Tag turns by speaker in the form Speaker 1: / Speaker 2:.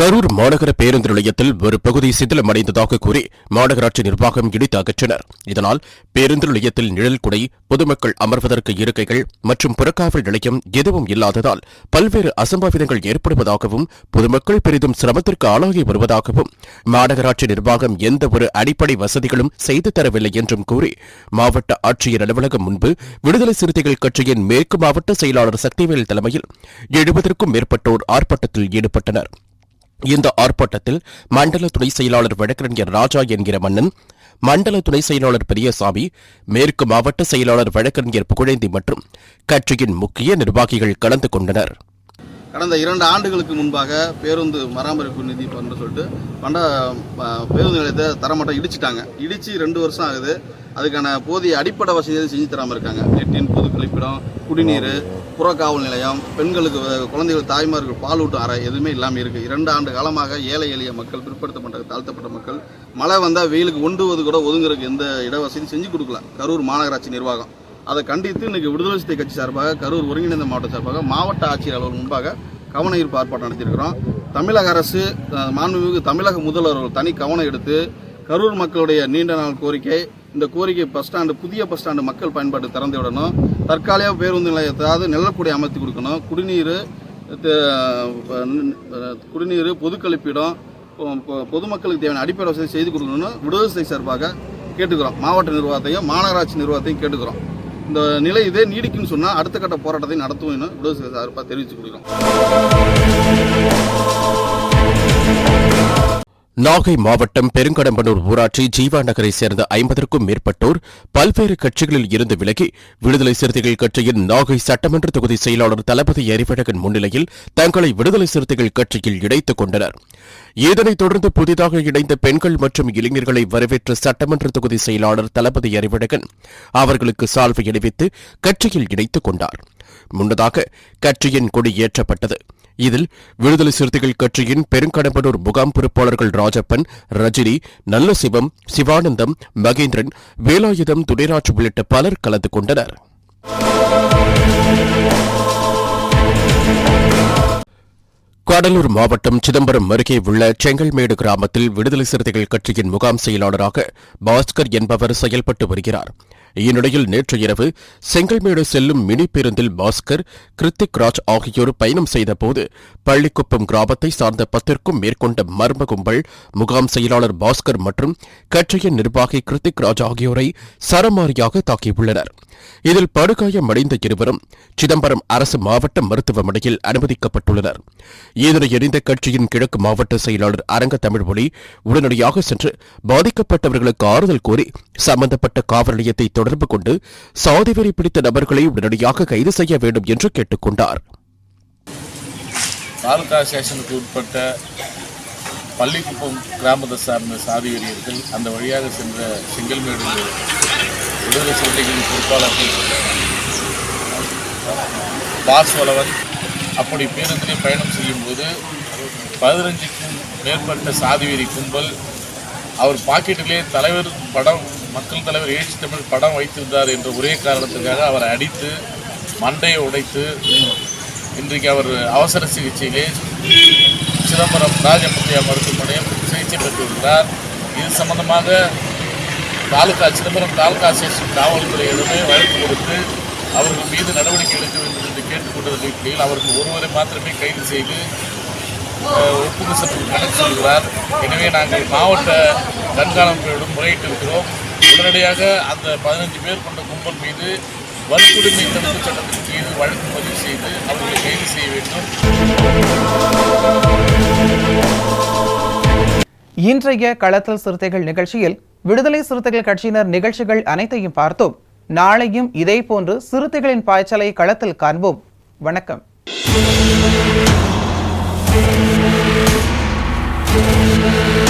Speaker 1: கரூர் மாநகர பேருந்து நிலையத்தில் ஒரு பகுதி சிதிலமடைந்ததாக கூறி மாநகராட்சி நிர்வாகம் இடித்து அகற்றினர். இதனால் பேருந்து நிலையத்தில் நிழல் குடை பொதுமக்கள் அமர்வதற்கு இருக்கைகள் மற்றும் புறக்காவல் நிலையம் எதுவும் இல்லாததால் பல்வேறு அசம்பாவிதங்கள் ஏற்படுவதாகவும் பொதுமக்கள் பெரிதும் சிரமத்திற்கு ஆளாகி வருவதாகவும் மாநகராட்சி நிர்வாகம் எந்த ஒரு அடிப்படை வசதிகளும் செய்து தரவில்லை என்றும் கூறி மாவட்ட ஆட்சியர் அலுவலகம் முன்பு விடுதலை சிறுத்தைகள் கட்சியின் மேற்கு மாவட்ட செயலாளர் சக்திவேல் தலைமையில் எழுபதற்கும் மேற்பட்டோர் ஆர்ப்பாட்டத்தில் ஈடுபட்டனர். இந்த ஆர்ப்பாட்டத்தில் மண்டல துணை செயலாளர் வழக்கறிஞர் ராஜா என்கிற மன்னன் மண்டல துணை செயலாளர் பெரியசாமி மேற்கு மாவட்ட செயலாளர் வழக்கறிஞர் புகழேந்தி மற்றும் கட்சியின் முக்கிய நிர்வாகிகள் கலந்து கொண்டனர்.
Speaker 2: கடந்த இரண்டு ஆண்டுகளுக்கு முன்பாக பேருந்து மராமரிப்பு நிதி என்று சொல்லிட்டு பண்ட பேருந்து நிலையத்தை தரமட்டம் இடிச்சிட்டாங்க. இடித்து ரெண்டு வருஷம் ஆகுது. அதுக்கான போதிய அடிப்படை வசதியை செஞ்சு தராமல் இருக்காங்க. நெட்டின் பொது கழிப்பிடம் குடிநீர் புறக்காவல் நிலையம் பெண்களுக்கு குழந்தைகள் தாய்மார்கள் பாலூட்டும் அறை எதுவுமே இல்லாமல் இருக்குது இரண்டு ஆண்டு காலமாக ஏழை எளிய மக்கள் பிற்படுத்தப்பட்ட தாழ்த்தப்பட்ட மக்கள் மழை வந்தால் வெயிலுக்கு ஒன்றுவது கூட ஒதுங்குறதுக்கு எந்த இடவசதி செஞ்சு கொடுக்கல. கரூர் மாநகராட்சி நிர்வாகம். அதை கண்டித்து இன்னைக்கு விடுதலை சிறுத்தை கட்சி சார்பாக கரூர் ஒருங்கிணைந்த மாவட்ட சார்பாக மாவட்ட ஆட்சியர் அலுவலகம் முன்பாக கவன ஈர்ப்பு ஆர்ப்பாட்டம் நடத்தியிருக்கிறோம். தமிழக அரசு மாண்புமிகு தமிழக முதல்வர் தனி கவனம் எடுத்து கரூர் மக்களுடைய நீண்ட நாள் கோரிக்கை இந்த கோரிக்கை பஸ் ஸ்டாண்டு புதிய பஸ் ஸ்டாண்டு மக்கள் பயன்பாட்டு திறந்து விடணும். தற்காலிக பேருந்து நிலையத்தாவது நிழற்குடை அமைத்து கொடுக்கணும். குடிநீர் குடிநீர் பொது கழிப்பிடம் பொ- பொதுமக்களுக்கு தேவையான அடிப்படை வசதி செய்து கொடுக்கணும்னு விடுதலை சார்பாக கேட்டுக்கிறோம். மாவட்ட நிர்வாகத்தையும் மாநகராட்சி நிர்வாகத்தையும் கேட்டுக்கிறோம். இந்த நிலை இதே நீடிக்கும்னு சொன்னால் அடுத்த கட்ட போராட்டத்தை நடத்துவோம்னு விடுதலை சிறுத்தை சார்பாக தெரிவித்து கொடுக்கிறோம்
Speaker 1: நாகை மாவட்டம் பெருங்கடம்பனூர் ஊராட்சி ஜீவா நகரை சேர்ந்த ஐம்பதற்கும் மேற்பட்டோர் பல்வேறு கட்சிகளில் இருந்து விலகி விடுதலை சிறுத்தைகள் கட்சியின் நாகை சட்டமன்ற தொகுதி செயலாளர் தளபதி அறிவழகன் முன்னிலையில் தங்களை விடுதலை சிறுத்தைகள் கட்சியில் இணைத்துக் கொண்டனர். இதனைத் தொடர்ந்து புதிதாக இணைந்த பெண்கள் மற்றும் இளைஞர்களை வரவேற்ற சட்டமன்ற தொகுதி செயலாளர் தளபதி அறிவழகன் அவர்களுக்கு சால்வை அணிவித்து கட்சியில் இணைத்துக் கொண்டார். முன்னதாக கட்சியின் கொடி ஏற்றப்பட்டது. இதில் விடுதலை சிறுத்தைகள் கட்சியின் பெருங்கடம்பனூர் முகாம் பொறுப்பாளர்கள் ராஜப்பன் ரஜினி நல்லசிவம் சிவானந்தம் மகேந்திரன் வேலாயுதம் துணைராஜ் உள்ளிட்ட பலர் கலந்து கொண்டனர். கடலூர் மாவட்டம் சிதம்பரம் அருகே உள்ள செங்கல்மேடு கிராமத்தில் விடுதலை சிறுத்தைகள் கட்சியின் முகாம் செயலாளராக பாஸ்கர் என்பவர் செயல்பட்டு வருகிறார். இந்நிலையில் நேற்று இரவு செங்கல்மேடு செல்லும் மினி பேருந்தில் பாஸ்கர் கிருத்திக் ராஜ் ஆகியோர் பயணம் செய்தபோது பள்ளிக்குப்பம் கிராமத்தை சார்ந்த பத்திற்கும் மேற்கொண்ட மர்ம கும்பல் முகாம் செயலாளர் பாஸ்கர் மற்றும் கட்சியின் நிர்வாகி கிருத்திக் ராஜ் ஆகியோரை சரமாரியாக தாக்கியுள்ளனர். இதில் படுகாயமடைந்த இருவரும் சிதம்பரம் அரசு மாவட்ட மருத்துவமனையில் அனுமதிக்கப்பட்டுள்ளனர். இதனை எரிந்த கட்சியின் கிழக்கு மாவட்ட செயலாளர் அரங்க தமிழ்மொழி உடனடியாக சென்று பாதிக்கப்பட்டவர்களுக்கு ஆறுதல் கோரி சம்பந்தப்பட்ட காவல் நிலையத்தை தொடர்பு கொண்டு சாதி சாதிவெறி பிடித்த நபர்களை உடனடியாக கைது செய்ய வேண்டும் என்று கேட்டுக் கொண்டார்
Speaker 3: தாலுகா ஸ்டேஷனுக்கு உட்பட்ட பள்ளிக்குப்பம் கிராமத்தை சார்ந்த சாதி வெறியர்கள் அந்த வழியாக சென்ற செங்கல்மேடு விடுதலை சிறுத்தைகளின் பொறுப்பாளர்கள் பாஸ்வலவன் அப்படி பேருந்திலே பயணம் செய்யும்போது பதினஞ்சுக்கும் மேற்பட்ட சாதி வெறி கும்பல் அவர் பாக்கெட்டிலே தலைவர் படம் மக்கள் தலைவர் ஏசி தமிழ் படம் வைத்திருந்தார் என்ற ஒரே காரணத்துக்காக அவரை அடித்து மண்டையை உடைத்து இன்றைக்கு அவர் அவசர சிகிச்சையிலே சிதம்பரம் ராஜமுத்தியா மருத்துவமனையில் சிகிச்சை பெற்றுள்ளார் இது சம்பந்தமாக தாலுகா சிதம்பரம் தாலுகா ஸ்டேஷன் காவல்துறையிடமே வழக்கு கொடுத்து அவர்கள் மீது நடவடிக்கை எடுக்க வேண்டும் என்று கேட்டுக்கொண்ட அடிப்படையில் அவருக்கு ஒருவரை மாத்திரமே கைது செய்து அஹ், ஒப்புக்கு சட்டத்தில் கணக்கு சொல்கிறார். எனவே நாங்கள் மாவட்ட கண்காணிப்பிடம் முறையிட்டு இருக்கிறோம் உடனடியாக அந்த பதினஞ்சு பேர் கொண்ட கும்பல் மீது வன்கொடுமை தடுப்பு சட்டத்தின் கீழ் வழக்கு பதிவு செய்து அவர்களை கைது செய்ய வேண்டும்.
Speaker 4: இன்றைய களத்தல் சிறுத்தைகள் நிகழ்ச்சியில் விடுதலை சிறுத்தைகள் கட்சியினர் நிகழ்ச்சிகள் அனைத்தையும் பார்த்தோம். நாளையும் இதே போன்று சிறுத்தைகளின் பாய்ச்சலை களத்தில் காண்போம். வணக்கம்.
Speaker 5: என்